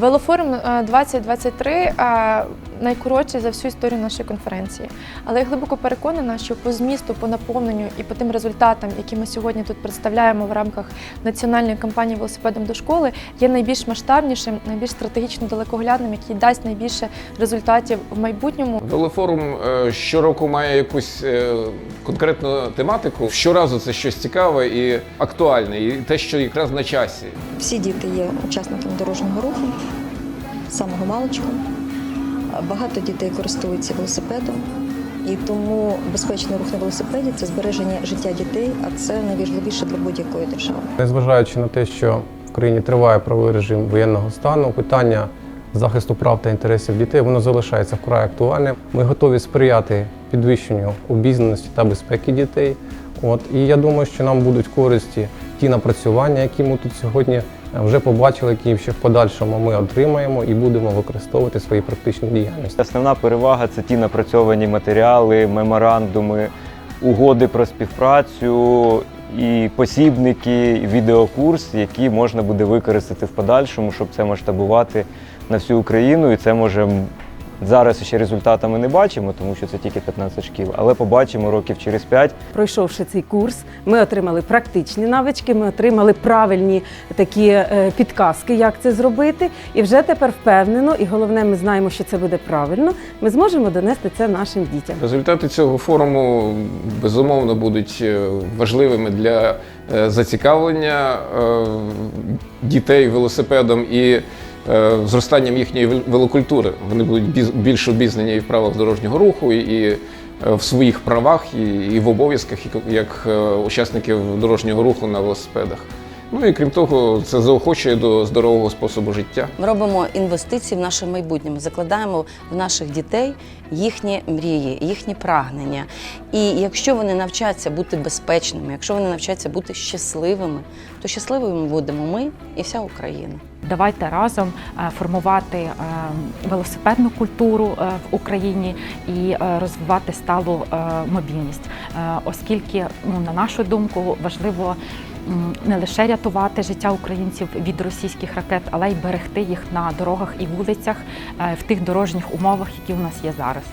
Велофорум е, 2023 е, найкоротший за всю історію нашої конференції. Але я глибоко переконана, що по змісту, по наповненню і по тим результатам, які ми сьогодні тут представляємо в рамках національної кампанії велосипедом до школи, є найбільш масштабнішим, найбільш стратегічно далекоглядним, який дасть найбільше результатів в майбутньому. Велофорум е, щороку має якусь е, конкретну тематику. Щоразу це щось цікаве і актуальне, і те, що якраз на часі. Всі діти є учасниками дорожнього руху самого маличку. Багато дітей користуються велосипедом, і тому безпечний рух на велосипеді це збереження життя дітей, а це найважливіше для будь-якої держави. Незважаючи на те, що в країні триває правовий режим воєнного стану, питання захисту прав та інтересів дітей воно залишається вкрай актуальним. Ми готові сприяти підвищенню обізнаності та безпеки дітей. От і я думаю, що нам будуть користі ті напрацювання, які ми тут сьогодні вже побачили, які ще в подальшому ми отримаємо і будемо використовувати свої практичні діяльності. Основна перевага це ті напрацьовані матеріали, меморандуми, угоди про співпрацю і посібники, і відеокурс, які можна буде використати в подальшому, щоб це масштабувати на всю Україну. І це може зараз ще результатами не бачимо, тому що це тільки 15 шкіл, але побачимо років через 5, Пройшовши цей курс, ми отримали практичні навички, ми отримали правильні такі е, підказки, як це зробити. І вже тепер впевнено, і головне, ми знаємо, що це буде правильно. Ми зможемо донести це нашим дітям. Результати цього форуму безумовно будуть е, важливими для е, зацікавлення дітей велосипедом і зростанням їхньої вел- велокультури. Вони будуть більш обізнані і в правилах дорожнього руху, і е, в своїх правах, і в обов'язках, як е, учасників дорожнього руху на велосипедах. Ну і крім того, це заохочує до здорового способу життя. Ми робимо інвестиції в наше майбутнє. Ми закладаємо в наших дітей їхні мрії, їхні прагнення. І якщо вони навчаться бути безпечними, якщо вони навчаться бути щасливими, то щасливими будемо ми і вся Україна. Давайте разом е, формувати е, велосипедну культуру е, в Україні і розвивати сталу мобільність, оскільки, ну, на нашу думку, важливо не лише рятувати життя українців від російських ракет, але й берегти їх на дорогах і вулицях е, в тих дорожніх умовах, які у нас є зараз.